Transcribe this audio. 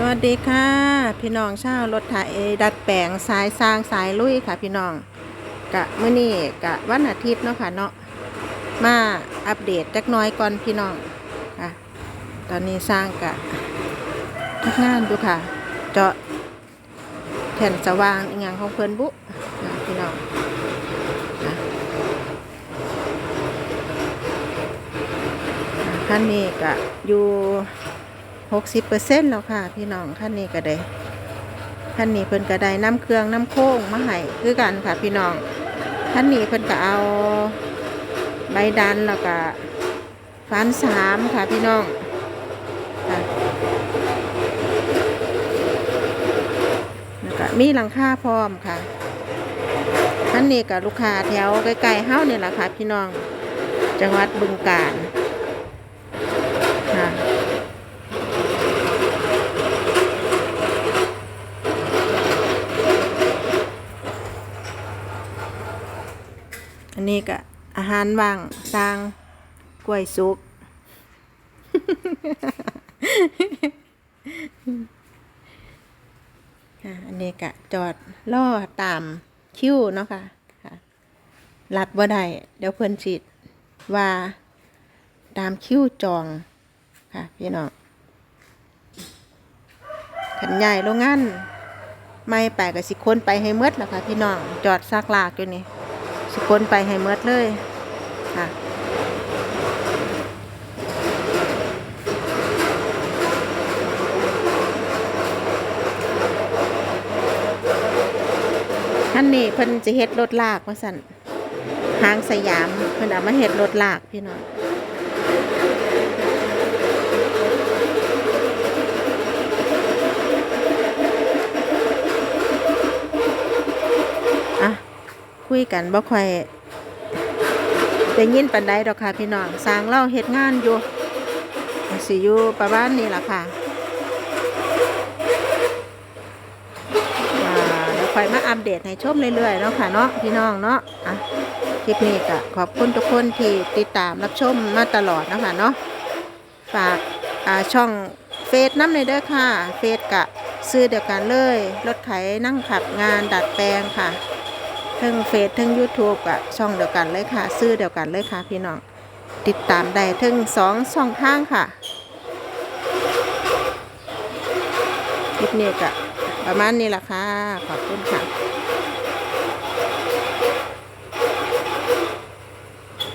สวัสดีค่ะ พี่น้องชาวรถไถดัดแปลงสายสร้างสายลุยค่ะ พี่น้องกะมื้อนี้กะวันอาทิตย์เนาะค่ะเนาะมาอัปเดตจักน้อยก่อนพี่น้องค่ะตอนนี้สร้างกะทุกงานดูค่ะ เจาะแผ่นสว่างอีกอย่างของเพิ่นบุพี่น้องค่ะคันนี้กะอยู่ หกสิบเปอร์เซ็นต์แล้วค่ะ พี่น้องขั้นนี้ก็ได้ขั้นนี้เพิ่นก็ได้น้ำเครื่องน้ำโค้งมาให้คือกันค่ะ พี่น้องขั้นนี้เพิ่นก็เอาใบดันแล้วก็ฟันสามค่ะพี่น้องค่ะแล้วก็มีหลังคาพร้อมค่ะขั้นนี้กับลูกค้าแถวใกล้ๆเฮ้าเนี่ยแหละค่ะ พี่น้องจังหวัดบึงกาฬค่ะ อันนี้ก็อาหารว่างสร้างกล้วยสุกค่ะอันนี้ก็จอดล่อตามคิวเนาะค่ะค่ะรัดบ่ได้เดี๋ยวเพิ่อนสิว่าตามคิวจองค่ะพี่น้องขันใหญ่โรงงานไม่ไปกับสิคนไปให้เมดแล้วค่ะพี่น้องจอดซากลากอยู่นี่ สิคนไปให้เมดเลยค่ะท่านนี้เพิ่นจะเฮ็ดรถลากว่าสั่นหางสยามเพิ่นเอามาเฮ็ดรถลากพี่น้อง คุยกันบ่ค่อยได้ยินปานใดดอกค่ะพี่น้องสร้างเล่าเฮ็ดงานอยู่สิอยู่ประมาณนี้ล่ะค่ะเดี๋ยวค่อยมาอัปเดตให้ชมเรื่อยๆเนาะค่ะเนาะพี่น้องเนาะอะคลิปนี้ก็ขอบคุณทุกคนที่ติดตามรับชมมาตลอดนะคะเนาะฝากอ่าช่องเฟซน้ำในเด้อค่ะ เฟซกะซื้อเดียวกันเลย รถไถนั่งขับงานดัดแปลงค่ะ ทั้งเฟซทั้ง YouTube กับช่องเดียวกันเลยค่ะ ซื้อเดียวกันเลยค่ะพี่น้อง ติดตามได้ทั้งสองช่องทางค่ะคลิปนี้ก็ประมาณนี้ละค่ะ ขอบคุณค่ะ